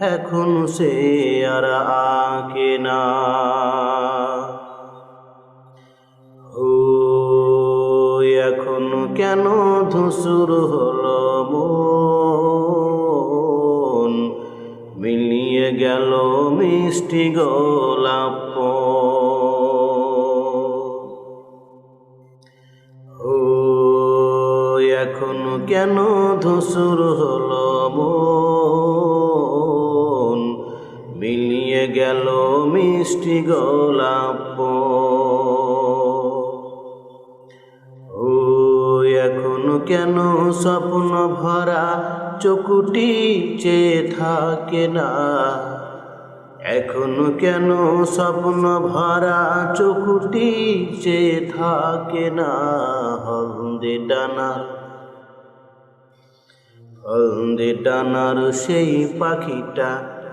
এখন সে আর আঁকে না। ও, এখন কেন ধুসুর হলো মন? মিলিয়ে গেল মিষ্টি গোলাপ কেন ধূসর হলো মন? মিষ্টি গোলাপ ও এখন কেন স্বপ্ন ভরা চকুটি চেয়ে থাকে না? এখন কেন স্বপ্ন ভরা চকুটি চেয়ে থাকে না? হলদে ডানার হলদে ডানার সেই পাখিটা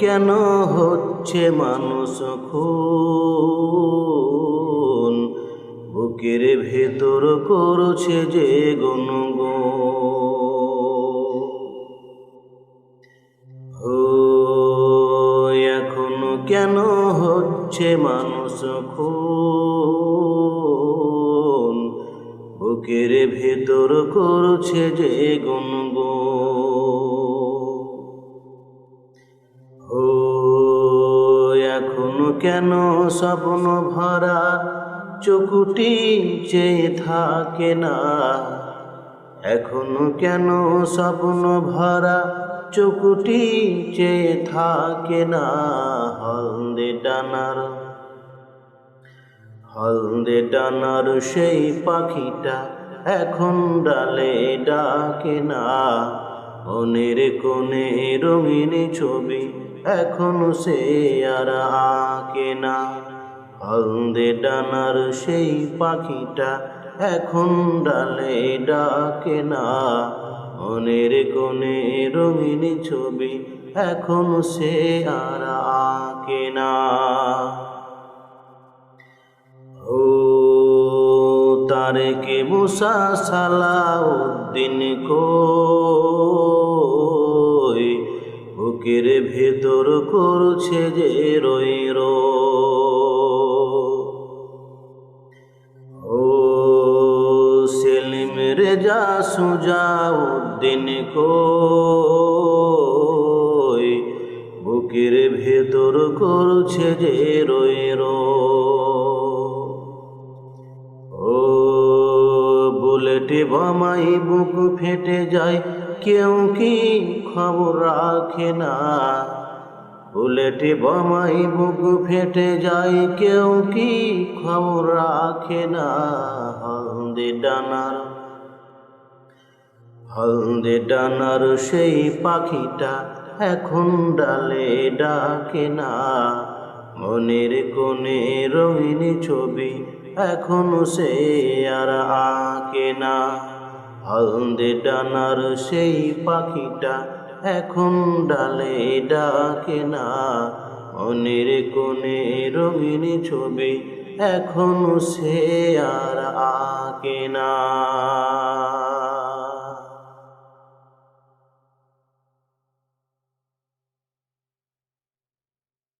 কেন হচ্ছে মানুষ খুন? বুকের ভেতর করছে যে এখন কেন হচ্ছে মানুষ খুন? বুকের ভেতর করছে যে গুনগুন। কেন স্বপ্ন ভরা চকুটি চেয়ে থাকে না? এখনও কেন স্বপ্ন ভরা চকুটি চেয়ে থাকে না? হলদে ডানার হলদে ডানার সেই পাখিটা এখন ডালে ডাকে না। মনের কোণে রঙিন ছবি এখন সে আর আঁকে না। হলদে ডানার সেই পাখিটা এখন ডালে ডাকে না। মনের কোণে রঙিন ছবি এখন সে আর আঁকে না। ও তারেকে মুসা সালাউদ্দিন কই ভেতর করছে যে রই ও সেলিম রেজা সুজাউদ্দিন কই, বুকের ভেতর করছে যে রই রো ও বুলেটে বামাই বুক ফেটে যায় কেউ কি খবর রাখে না? বুলেটে বামাই বুক ফেটে যায়, কেউ কি খবর রাখে না? হলদে ডানার হলদে ডানার সেই পাখিটা এখন ডালে ডাকে না। মনের কোণে রঙিন ছবি এখন সে আর আঁকে না। হলদে ডানার সেই পাখিটা এখন ডালে ডাকে না। মনের কোণে রঙিন ছবি এখন সে আর আঁকে না।